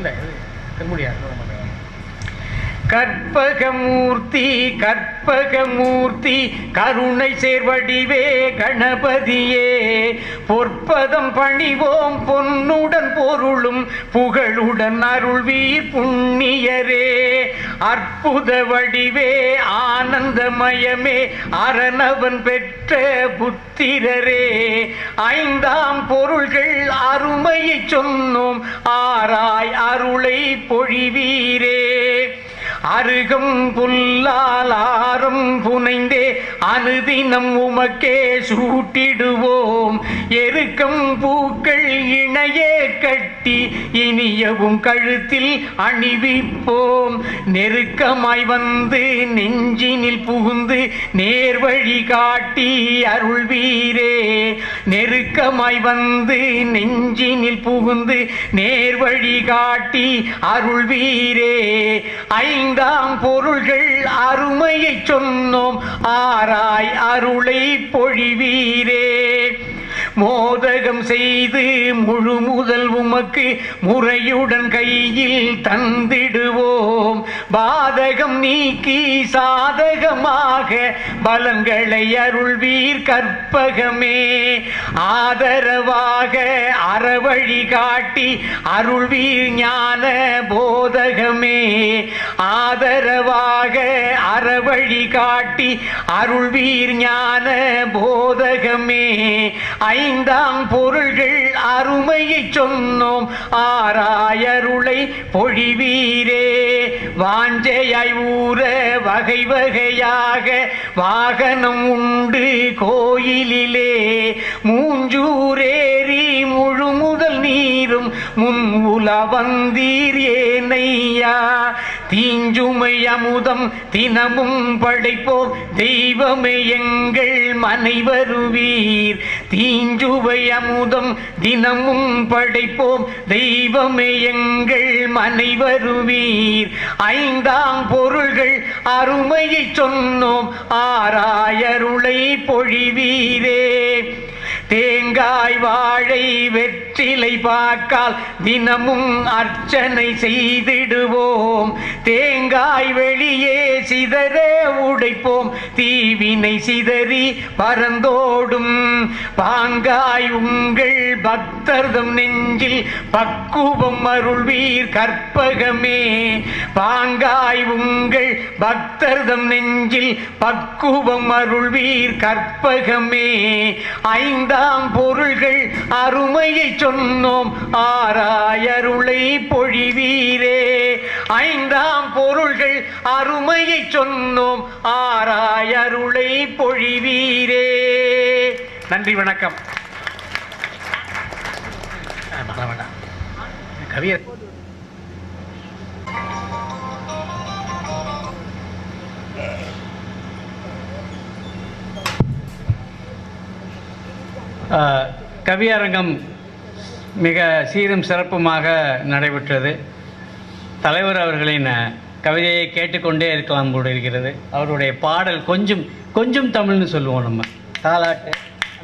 ขึ้นไหนขึ้นบุรีรัมย์ கற்பகமூர்த்தி கற்பகமூர்த்தி கருணை சேர்வடிவே கணபதியே. பொற்பதம் பணிவோம் பொன்னுடன் பொருளும் புகழுடன் அருள்வீர் புண்ணியரே. அற்புத வடிவே ஆனந்தமயமே அரணவன் பெற்ற புத்திரரே. ஐந்தாம் பொருள்கள் அருமையை சொன்னோம் ஆராய் அருளை பொழிவீரே. அருகம் புல்லால் ஆறும் புனைந்தே அனுதினம் உமக்கே சூட்டிடுவோம். எருக்கம் பூக்கள் இணையே கட்டி இனியவும் கழுத்தில் அணிவிப்போம். நெருக்கமாய் வந்து நெஞ்சினில் புகுந்து நேர்வழி காட்டி அருள்வீரே. நெருக்கமாய் வந்து நெஞ்சினில் புகுந்து நேர் வழி காட்டி அருள்வீரே ஐந்தாம் பொருள்கள் அருமையை சொன்னோம். ஆராய் அருளை பொழிவீரே. மோதகம் செய்து முழு முதல் உமக்கு முறையுடன் கையில் தந்திடுவோம். பாதகம் நீக்கி சாதகமாக பலன்களை அருள்வீர் கற்பகமே. ஆதரவாக அறவழி காட்டி அருள்வீர் ஞான போதகமே. ஆதரவாக அறவழி காட்டி அருள்வீர் ஞான போதகமே. ஐ ஐந்தாம் பொருள்கள் அருமையை சொன்னோம். ஆராயருளை பொழிவீரே வாஞ்சையாய் ஊற வகை வகையாக வாகனம் உண்டு கோயிலிலே. மூஞ்சூரேறி முழு முதல் நீரும் முன் உலவந்தீர் ஏனையா. தீஞ்சுமை அமுதம் தினமும் படைப்போம். தெய்வமே எங்கள் மனை வருவீர் தீஞ்சுவை அமுதம் தினமும் படைப்போம். தெய்வமே எங்கள் மனை வருவீர் ஐந்தாம் பொருள்கள் அருமையை சொன்னோம். ஆராயருளை பொழிவீரே. தேங்காய் வாழை வெற்றிலை பார்க்கால் தினமும் அர்ச்சனை செய்திடுவோம். தேங்காய் வெளியே சிதற உடைப்போம். தீவினை சிதறி பறந்தோடும். பாங்காய் உங்கள் பக்தர்தம் நெஞ்சில் பக்குவம் அருள்வீர் கற்பகமே. பாங்காய் உங்கள் பக்தர்தம் நெஞ்சில் பக்குவம் அருள்வீர் கற்பகமே. எல்லாம் பொருள்கள் அருமையை சொன்னோம். ஆராயருளை பொழிவீரே. ஐந்தாம் பொருள்கள் அருமையை சொன்னோம். ஆராயருளை பொழிவீரே. நன்றி வணக்கம். கவியர் கவியரங்கம் மிக சீரும் சிறப்புமாக நடைபெற்றது. தலைவர் அவர்களின் கவிதையை கேட்டுக்கொண்டே இருக்கலாம் போல இருக்கிறது அவருடைய பாடல் கொஞ்சம் கொஞ்சம் தமிழ்னு சொல்லுவோம் நம்ம. தாலாட்டு.